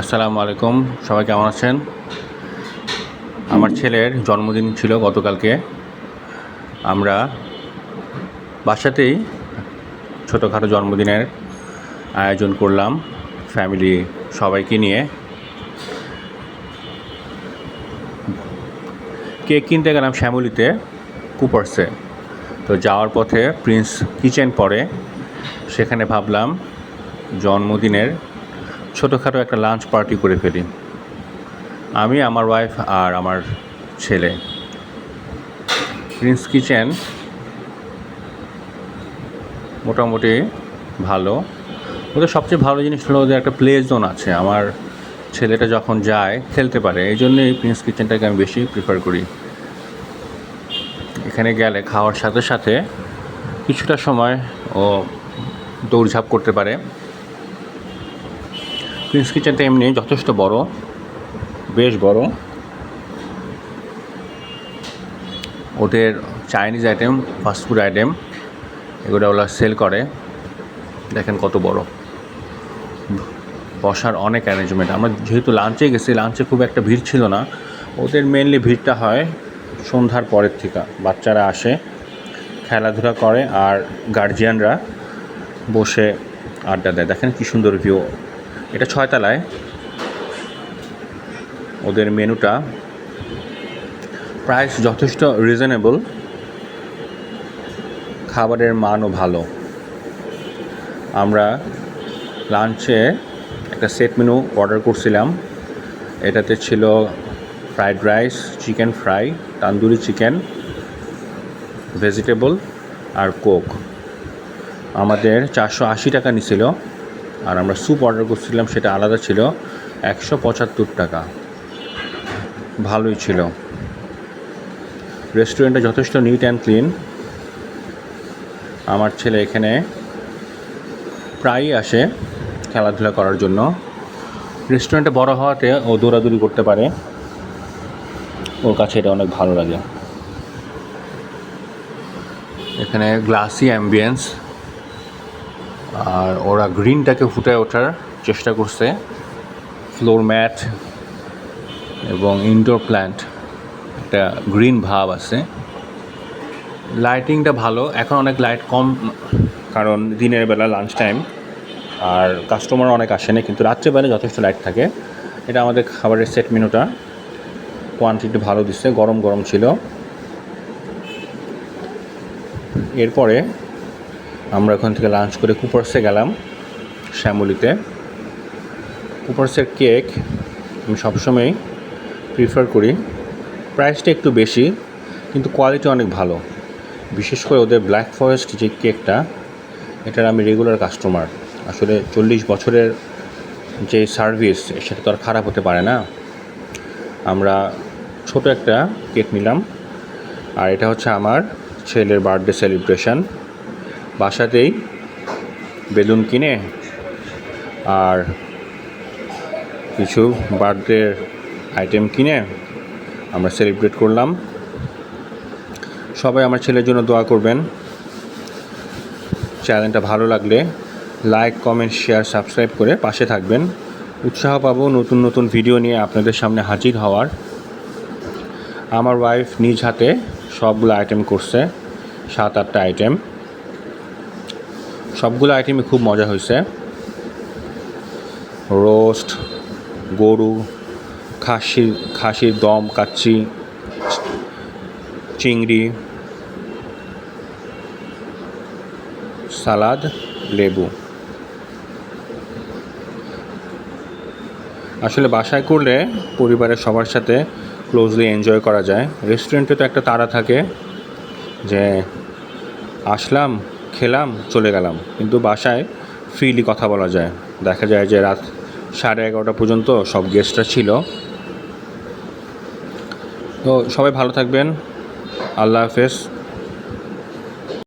আসসালামু আলাইকুম, সবাই কেমন আছেন? আমার ছেলের জন্মদিন ছিল গতকালকে। আমরা বাসাতেই ছোটোখাটো জন্মদিনের আয়োজন করলাম ফ্যামিলি সবাইকে নিয়ে। কেক কিনতে গেলাম শ্যামলিতে, কুপার্সে। তো যাওয়ার পথে প্রিন্স কিচেন পড়ে। সেখানে ভাবলাম জন্মদিনের ছোটোখাটো একটা লাঞ্চ পার্টি করে ফেলি। আমি, আমার ওয়াইফ আর আমার ছেলে। প্রিন্স কিচেন মোটামুটি ভালো। ওদের সবচেয়ে ভালো জিনিস হলো ওদের একটা প্লে জোন আছে। আমার ছেলেটা যখন যায়, খেলতে পারে। এই জন্যই প্রিন্স কিচেনটাকে আমি বেশি প্রিফার করি। এখানে গেলে খাওয়ার সাথে সাথে কিছুটা সময় ও দৌড়ঝাঁপ করতে পারে। প্রিন্স কিচেনটা এমনি যথেষ্ট বড়, বেশ বড়। ওদের চাইনিজ আইটেম ফাস্টফুড আইটেম এগুলো ওরা সেল করে। দেখেন কত বড়। বসার অনেক অ্যারেঞ্জমেন্ট আমরা যেহেতু লাঞ্চে গেছি লাঞ্চে খুব একটা ভিড় ছিল না। ওদের মেনলি ভিড়টা হয় সন্ধ্যার পরের থেকে। বাচ্চারা আসে, খেলাধুলা করে আর গার্জিয়ানরা বসে আড্ডা দেয়। দেখেন কী সুন্দর ভিউ এটা ছয়তলায়। ওদের মেনুটা প্রাইস যথেষ্ট রিজনেবল খাবারের মানও ভালো। আমরা লাঞ্চে একটা সেট মেনু অর্ডার করছিলাম। এটাতে ছিল fried rice, chicken fry, tandoori chicken, vegetable আর কোক। আমাদের চারশো আশি টাকা নিছিল। আর আমরা স্যুপ অর্ডার করছিলাম, সেটা আলাদা ছিল। একশো পঁচাত্তর টাকা। ভালোই ছিল। রেস্টুরেন্টটা যথেষ্ট নিট অ্যান্ড ক্লিন আমার ছেলে এখানে প্রায়ই আসে খেলাধুলা করার জন্য। রেস্টুরেন্টে বড় হওয়াতে ও দৌড়াদৌড়ি করতে পারে। ওর কাছে এটা অনেক ভালো লাগে। এখানে গ্লাসি অ্যাম্বিয়েন্স আর ওরা গ্রিনটাকে ফুটে ওঠার চেষ্টা করছে। ফ্লোর ম্যাট এবং ইনডোর প্ল্যান্ট একটা গ্রিন ভাব আছে। লাইটিংটা ভালো, এখন অনেক লাইট কম, কারণ দিনের বেলা লাঞ্চ টাইম আর কাস্টমার অনেক আসে না কিন্তু রাত্রেবেলা যথেষ্ট লাইট থাকে। এটা আমাদের খাবারের সেট মেনুটা কোয়ান্টিটি ভালো দিচ্ছে, গরম গরম ছিল। এরপরে আমরা ওখান থেকে লাঞ্চ করে কুপার্সে গেলাম শ্যামলিতে। কুপার্সের কেক আমি সবসময়ই প্রিফার করি। প্রাইসটা একটু বেশি, কিন্তু কোয়ালিটি অনেক ভালো। বিশেষ করে ওদের ব্ল্যাক ফরেস্ট যে কেকটা এটার আমি রেগুলার কাস্টমার আসলে চল্লিশ বছরের যে সার্ভিস সেটা তো আর খারাপ হতে পারে না। আমরা ছোট একটা কেক নিলাম। আর এটা হচ্ছে আমার ছেলের বার্থডে সেলিব্রেশন বাসাতেই বেলুন কিনে আর কিছু বার্থডে আইটেম কিনে আমরা সেলিব্রেট করলাম। সবাই আমার ছেলের জন্য দোয়া করবেন। চ্যানেলটা ভালো লাগলে লাইক, কমেন্ট, শেয়ার, সাবস্ক্রাইব করে পাশে থাকবেন। উৎসাহ পাবো নতুন নতুন ভিডিও নিয়ে আপনাদের সামনে হাজির হওয়ার। আমার ওয়াইফ নিজ হাতে সবগুলো আইটেম করছে, সাত আটটা আইটেম সবগুলো আইটেমই খুব মজা হয়েছে। রোস্ট গরু, খাসির খাসির দম, কাচ্চি, চিংড়ি, সালাদ, লেবু। আসলে বাসায় করলে পরিবারের সবার সাথে ক্লোজলি এনজয় করা যায়। রেস্টুরেন্টে তো একটা তাড়া থাকে যে, আসলাম খেলাম, চলে গেলাম। কিন্তু বাসায় ফ্রিলি কথা বলা যায়। দেখা যায় যে রাত সাড়ে এগারোটা পর্যন্ত সব গেস্টরা ছিল। তো সবাই ভালো থাকবেন। আল্লাহ হাফেজ।